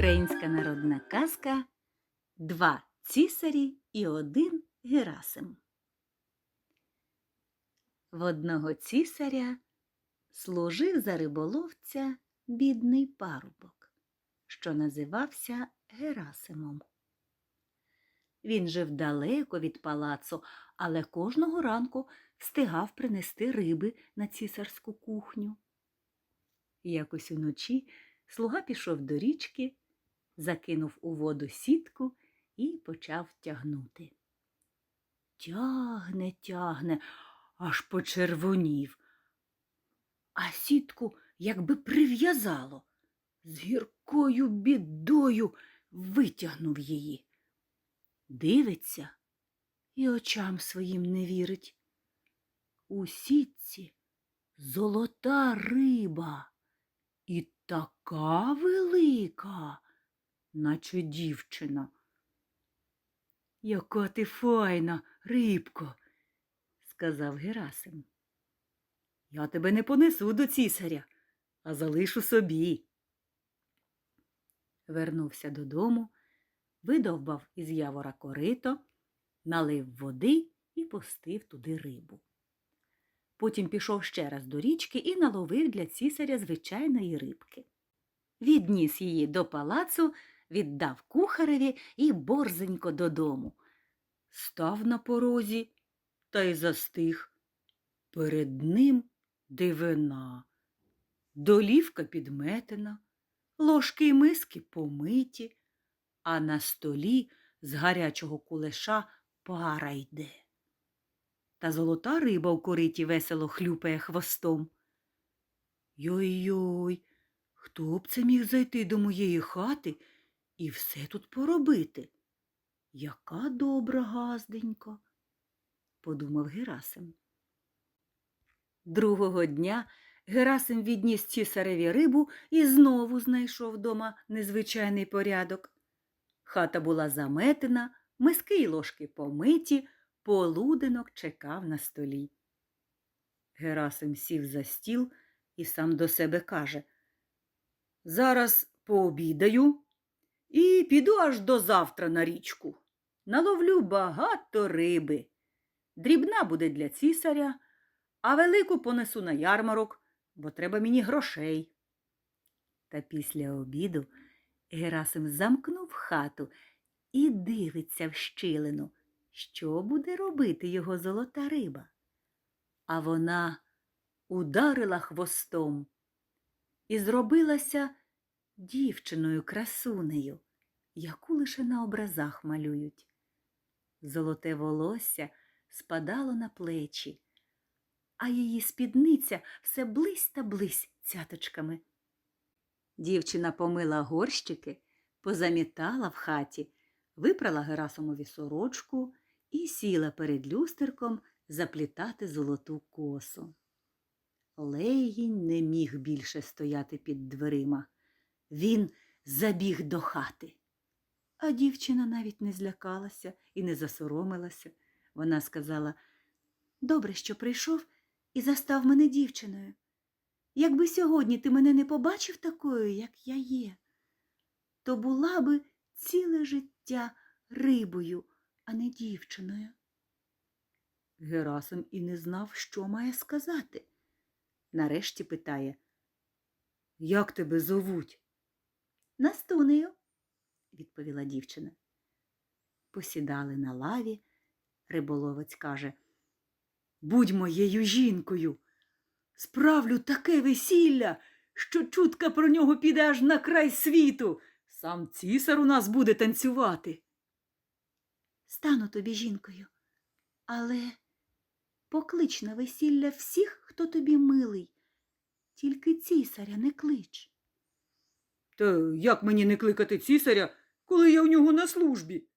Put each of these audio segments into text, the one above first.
Українська народна казка Два цісарі і один Герасим. В одного цісаря служив за риболовця бідний парубок, що називався Герасимом. Він жив далеко від палацу, але кожного ранку встигав принести риби на цісарську кухню. Якось уночі слуга пішов до річки, закинув у воду сітку і почав тягнути. Тягне, тягне, аж почервонів. А сітку якби прив'язало. З гіркою бідою витягнув її. Дивиться і очам своїм не вірить. У сітці золота риба і така велика, наче дівчина. Яка ти файна, рибко, сказав Герасим. Я тебе не понесу до цісаря, а залишу собі. Вернувся додому, видовбав із явора корито, налив води і пустив туди рибу. Потім пішов ще раз до річки і наловив для цісаря звичайної рибки. Відніс її до палацу, віддав кухареві і борзенько додому. Став на порозі та й застиг. Перед ним дивина, долівка підметена, ложки й миски помиті, а на столі з гарячого кулеша пара йде. Та золота риба в кориті весело хлюпає хвостом. Йой-йой, хто б це міг зайти до моєї хати і все тут поробити? Яка добра газденька, подумав Герасим. Другого дня Герасим відніс цісареві рибу і знову знайшов дома незвичайний порядок. Хата була заметена, миски й ложки помиті, полуденок чекав на столі. Герасим сів за стіл і сам до себе каже Зараз пообідаю і піду аж до завтра на річку. Наловлю багато риби. Дрібна буде для цісаря, а велику понесу на ярмарок, бо треба мені грошей. Та після обіду Герасим замкнув хату і дивиться в щілину, що буде робити його золота риба. А вона ударила хвостом і зробилася дівчиною красунею, яку лише на образах малюють. Золоте волосся спадало на плечі, а її спідниця все близь та близь цяточками. Дівчина помила горщики, позамітала в хаті, випрала Герасимові сорочку і сіла перед люстерком заплітати золоту косу. Легінь не міг більше стояти під дверима. Він забіг до хати. А дівчина навіть не злякалася і не засоромилася. Вона сказала Добре, що прийшов і застав мене дівчиною. Якби сьогодні ти мене не побачив такою, як я є, то була би ціле життя рибою, а не дівчиною. Герасим і не знав, що має сказати. Нарешті питає Як тебе зовуть? Настунею, відповіла дівчина. Посідали на лаві. Риболовець каже Будь моєю жінкою. Справлю таке весілля, що чутка про нього піде аж на край світу. Сам цісар у нас буде танцювати. Стану тобі жінкою, але поклич на весілля всіх, хто тобі милий, тільки цісаря не клич. Та як мені не кликати цісаря, коли я у нього на службі?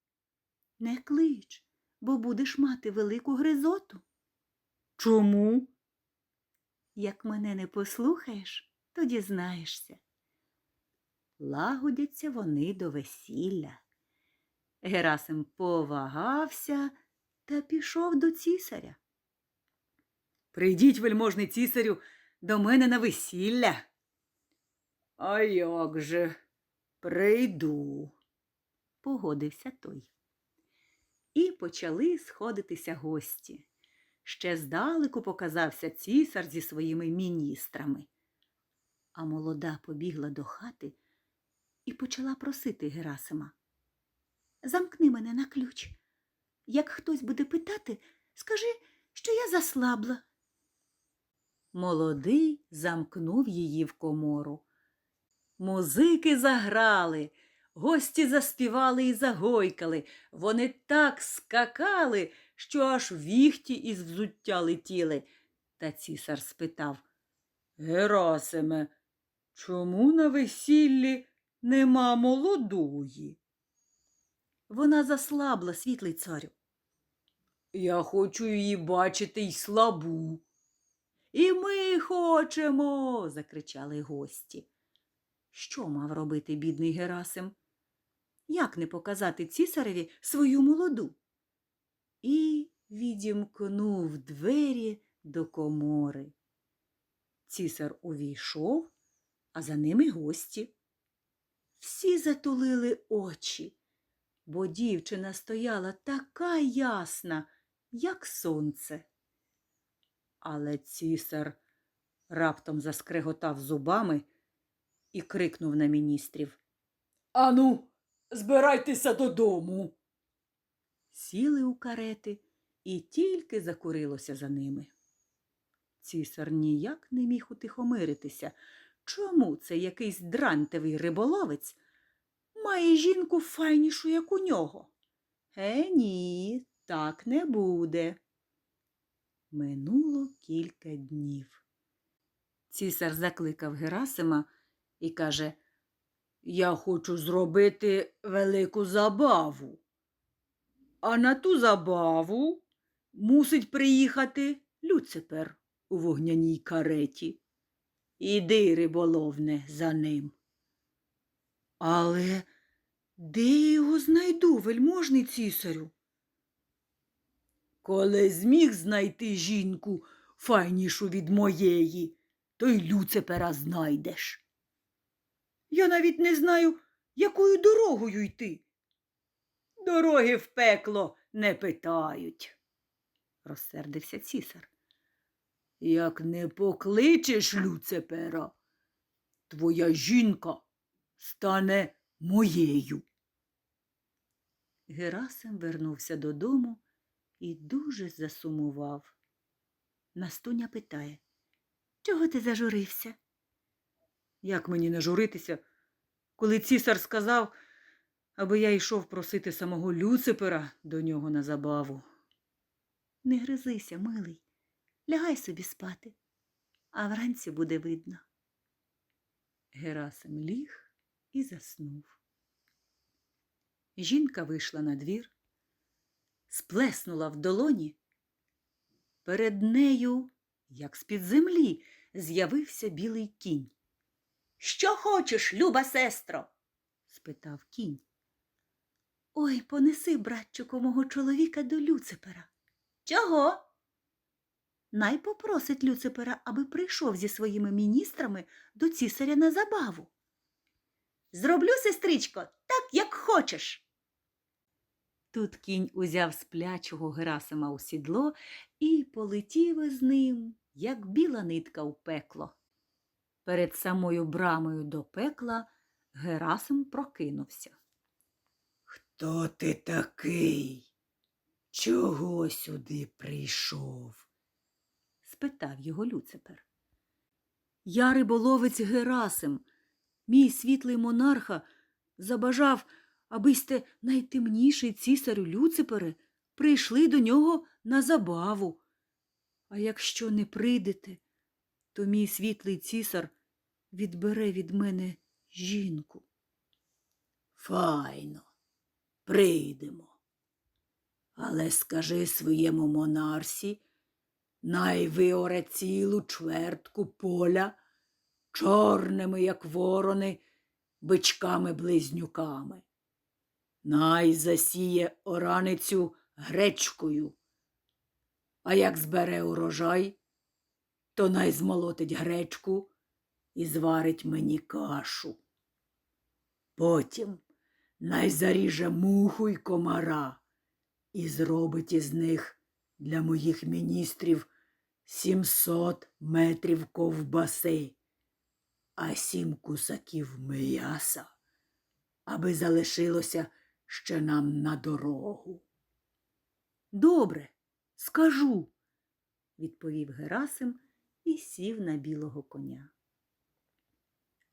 Не клич, бо будеш мати велику гризоту. Чому? Як мене не послухаєш, то дізнаєшся. Лагодяться вони до весілля. Герасим повагався та пішов до цісаря. Прийдіть, вельможний цісарю, до мене на весілля. А як же? Прийду, погодився той. І почали сходитися гості. Ще здалеку показався цісар зі своїми міністрами. А молода побігла до хати і почала просити Герасима. Замкни мене на ключ. Як хтось буде питати, скажи, що я заслабла. Молодий замкнув її в комору. Музики заграли, гості заспівали і загойкали. Вони так скакали, що аж віхті із взуття летіли. Та цісар спитав Герасиме, чому на весіллі нема молодої? Вона заслабла, світлий царю. Я хочу її бачити й слабу. І ми хочемо. закричали гості. Що мав робити бідний Герасим? Як не показати цісареві свою молоду? І відімкнув двері до комори. Цісар увійшов, а за ними гості. Всі затулили очі, бо дівчина стояла така ясна, як сонце. Але цісар раптом заскреготав зубами і крикнув на міністрів. Ану, збирайтеся додому. Сіли у карети і тільки закурилося за ними. Цісар ніяк не міг утихомиритися. Чому це якийсь дрантевий риболовець має жінку файнішу, як у нього? Е, ні, так не буде. Минуло кілька днів. Цісар закликав Герасима і каже Я хочу зробити велику забаву. А на ту забаву мусить приїхати Люципер у вогняній кареті. Іди, риболовне, за ним. Але де я його знайду, вельможний цісарю? Коли зміг знайти жінку файнішу від моєї, то й Люципера знайдеш. Я навіть не знаю, якою дорогою йти. Дороги в пекло не питають, розсердився цісар. Як не покличеш Люципера, твоя жінка стане моєю. Герасим вернувся додому і дуже засумував. Настуня питає Чого ти зажурився? Як мені не журитися, коли цісар сказав, аби я йшов просити самого Люципера до нього на забаву. Не гризися, милий, лягай собі спати, а вранці буде видно. Герасим ліг і заснув. Жінка вийшла на двір, сплеснула в долоні. Перед нею, як з-під землі, з'явився білий кінь. Що хочеш, люба сестро? спитав кінь. Ой, понеси, братчику, мого чоловіка до Люципера. Чого? Най попросить Люципера, аби прийшов зі своїми міністрами до цісаря на забаву. Зроблю, сестричко, так, як хочеш. Тут кінь узяв сплячого Герасима у сідло і полетів із ним, як біла нитка у пекло. Перед самою брамою до пекла Герасим прокинувся. Хто ти такий? Чого сюди прийшов? спитав його Люципер. Я риболовець Герасим. Мій світлий монарха забажав, аби сте найтемніший цісарю Люципере прийшли до нього на забаву. А якщо не прийдете, то мій світлий цісар відбере від мене жінку. Файно, прийдемо. Але скажи своєму монарсі, най виоре цілу чвертку поля чорними, як ворони, бичками-близнюками. Най засіє ораницю гречкою, а як збере урожай, то най змолотить гречку і зварить мені кашу. Потім най заріже муху й комара і зробить із них для моїх міністрів сімсот метрів ковбаси, а сім кусаків м'яса, аби залишилося ще нам на дорогу. Добре, скажу, відповів Герасим і сів на білого коня.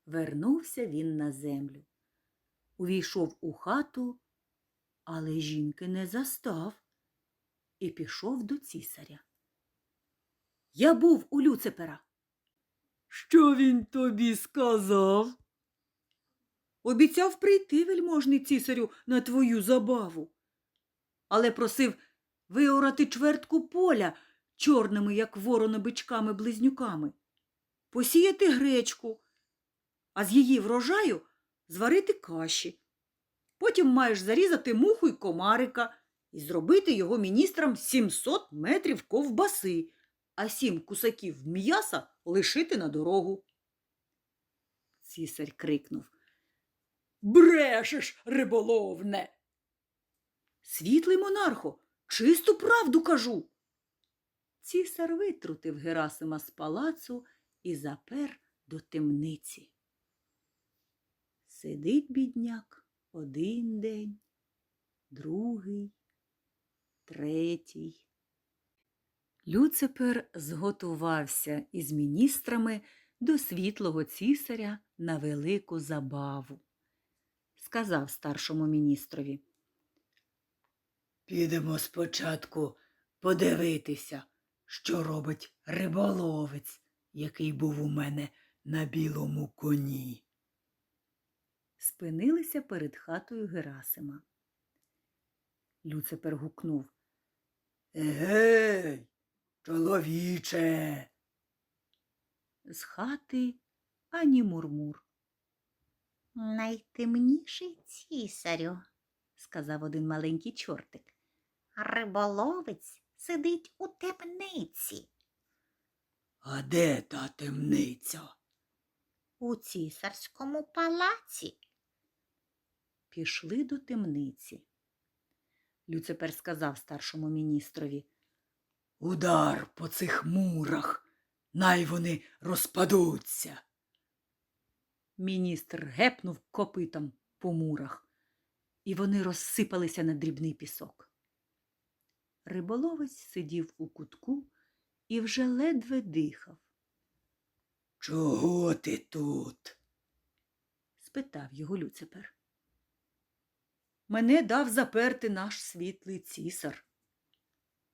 Вернувся він на землю. Увійшов у хату, але жінки не застав і пішов до цісаря. Я був у Люципера. Що він тобі сказав? Обіцяв прийти вельможний цісарю на твою забаву. Але просив виорати чвертку поля чорними, як ворони бичками близнюками, посіяти гречку, а з її врожаю зварити каші. Потім маєш зарізати муху й комарика і зробити його міністрам 700 метрів ковбаси, а сім кусаків м'яса лишити на дорогу. Цісар крикнув. Брешеш, риболовне. Світлий монархо, чисту правду кажу. Цісар витрутив Герасима з палацу і запер до темниці. Сидить бідняк один день, другий, третій. Люципер зготувався із міністрами до світлого цісаря на велику забаву. Сказав старшому міністрові. Підемо спочатку подивитися, що робить риболовець, який був у мене на білому коні. спинилися перед хатою Герасима. Люципер гукнув. Егей, чоловіче. З хати ані мурмур, Найтемніший цісарю, сказав один маленький чортик. риболовець сидить у темниці. А де та темниця? У цісарському палаці. Пішли до темниці. Люципер сказав старшому міністрові. Удар по цих мурах, най вони розпадуться. Міністр гепнув копитом по мурах, і вони розсипалися на дрібний пісок. Риболовець сидів у кутку і вже ледве дихав. Чого ти тут? спитав його Люципер. Мене дав заперти наш світлий цісар.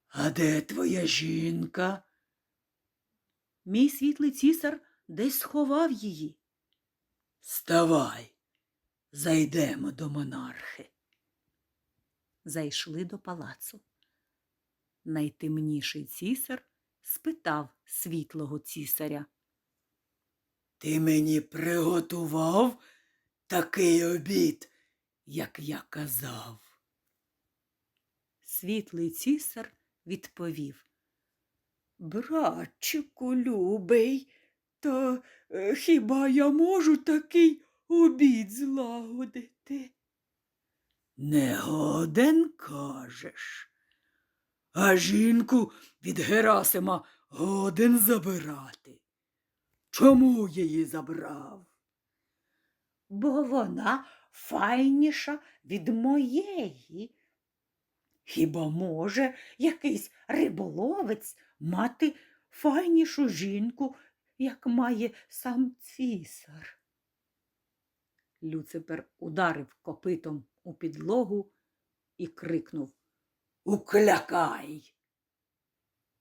А де твоя жінка? Мій світлий цісар десь сховав її. Ставай, зайдемо до монархи. Зайшли до палацу. Найтемніший цісар спитав світлого цісаря. Ти мені приготував такий обід, як я казав. Світлий цісар відповів. Братчику любий, то е, хіба я можу такий обід злагодити? Не годен, кажеш. А жінку від Герасима годен забирати. Чому її забрав? Бо вона файніша від моєї. Хіба може якийсь риболовець мати файнішу жінку, як має сам цісар? Люципер ударив копитом у підлогу і крикнув Уклякай.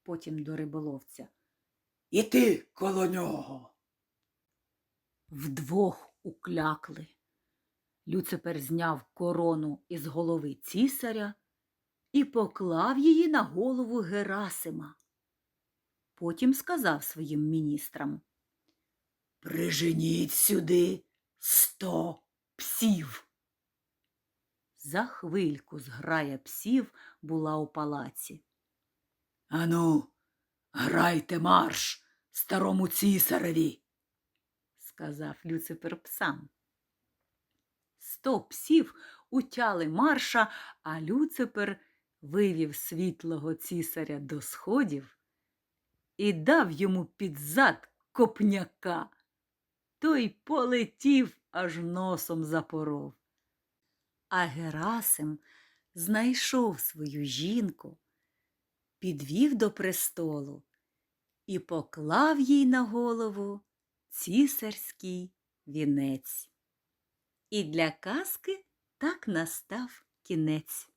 потім до риболовця. І ти коло нього. Вдвох уклякли. Люципер зняв корону із голови цісаря і поклав її на голову Герасима. Потім сказав своїм міністрам. Приженіть сюди сто псів. За хвильку зграя псів була у палаці. Ану, грайте марш старому цісареві. сказав Люципер псам. Сто псів утяли марша, а Люципер вивів світлого цісаря до сходів і дав йому під зад копняка. Той полетів, аж носом запоров. А Герасим знайшов свою жінку, підвів до престолу і поклав їй на голову цісарський вінець. І для казки так настав кінець.